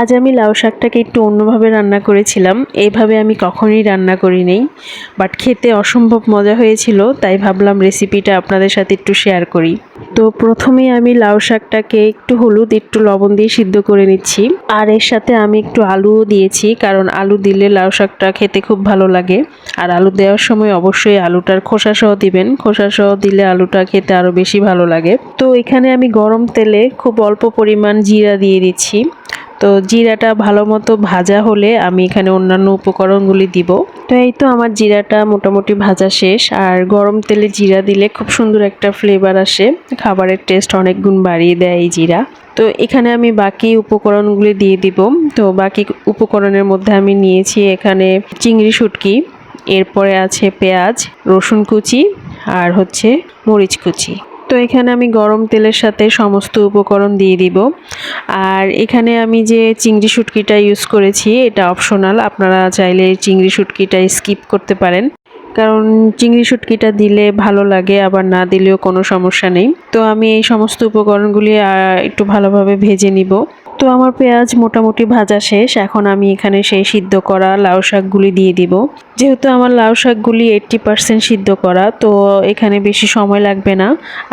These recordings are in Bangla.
আজ আমি লাউ শাকটাকে একটু অন্যভাবে রান্না করেছিলাম। এইভাবে আমি কখনোই রান্না করি নেই বাট খেতে অসম্ভব মজা হয়েছিল, তাই ভাবলাম রেসিপিটা আপনাদের সাথে একটু শেয়ার করি। তো প্রথমে আমি লাউ শাকটাকে একটু হলুদ, একটু লবণ দিয়ে সিদ্ধ করে নিচ্ছি। আর এর সাথে আমি একটু আলুও দিয়েছি, কারণ আলু দিলে লাউ শাকটা খেতে খুব ভালো লাগে। আর আলু দেওয়ার সময় অবশ্যই আলুটার খোসা সহ দিবেন। খোসা সহ দিলে আলুটা খেতে আরও বেশি ভালো লাগে। তো এখানে আমি গরম তেলে খুব অল্প পরিমাণ জিরা দিয়ে দিচ্ছি। তো জিরাটা ভালো মতো ভাজা হলে আমি এখানে অন্যান্য উপকরণগুলি দিব। তো এই তো আমার জিরাটা মোটামুটি ভাজা শেষ। আর গরম তেলে জিরা দিলে খুব সুন্দর একটা ফ্লেভার আসে। খাবারের টেস্ট অনেক গুণ বাড়িয়ে দেয় এই জিরা। তো এখানে আমি বাকি উপকরণগুলি দিয়ে দিব। তো বাকি উপকরণের মধ্যে আমি নিয়েছি এখানে চিংড়ি শুটকি, এরপরে আছে পেঁয়াজ, রসুন কুচি, আর হচ্ছে মরিচ কুচি। তো এখানে আমি গরম তেলের সাথে সমস্ত উপকরণ দিয়ে দিব। আর এখানে আমি যে চিংড়ি শুটকিটা ইউজ করেছি, এটা অপশনাল আপনারা চাইলে চিংড়ি শুটকিটা স্কিপ করতে পারেন। কারণ চিংড়ি শুটকিটা দিলে ভালো লাগে, আবার না দিলেও কোনো সমস্যা নেই। তো আমি এই সমস্ত উপকরণগুলি একটু ভালোভাবে ভেজে নিব। তো আমার পেঁয়াজ মোটামুটি ভাজা শেষ, এখন আমি এখানে সেই সিদ্ধ করা লাউ শাকগুলি দিয়ে দিব। যেহেতু আমার লাউ শাকগুলি এইট্টি পার্সেন্ট সিদ্ধ করা, তো এখানে বেশি সময় লাগবে না।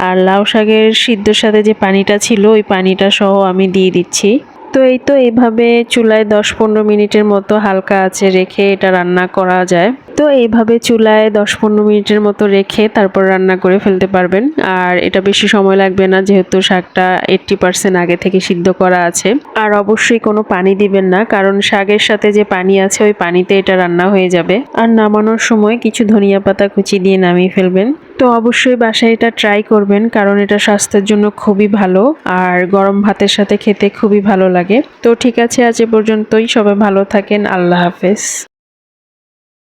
আর লাউ শাকের সিদ্ধর সাথে যে পানিটা ছিল, ওই পানিটা সহ আমি দিয়ে দিচ্ছি। তো এই তো এইভাবে চুলায় দশ পনেরো মিনিটের মতো হালকা আছে রেখে এটা রান্না করা যায়। তো এইভাবে চুলায় দশ পনেরো মিনিটের মতো রেখে তারপর রান্না করে ফেলতে পারবেন। আর এটা বেশি সময় লাগবে না, যেহেতু শাকটা এইট্টি পার্সেন্ট আগে থেকে সিদ্ধ করা আছে। আর অবশ্যই কোনো পানি দিবেন না, কারণ শাকের সাথে যে পানি আছে, ওই পানিতে এটা রান্না হয়ে যাবে। আর নামানোর সময় কিছু ধনিয়া পাতা কুচি দিয়ে নামিয়ে ফেলবেন। তো অবশ্যই বাসায় এটা ট্রাই করবেন, কারণ এটা স্বাস্থ্যের জন্য খুবই ভালো আর গরম ভাতের সাথে খেতে খুবই ভালো লাগে। তো ঠিক আছে, আজ এ পর্যন্তই। সবাই ভালো থাকেন। আল্লাহ হাফেজ।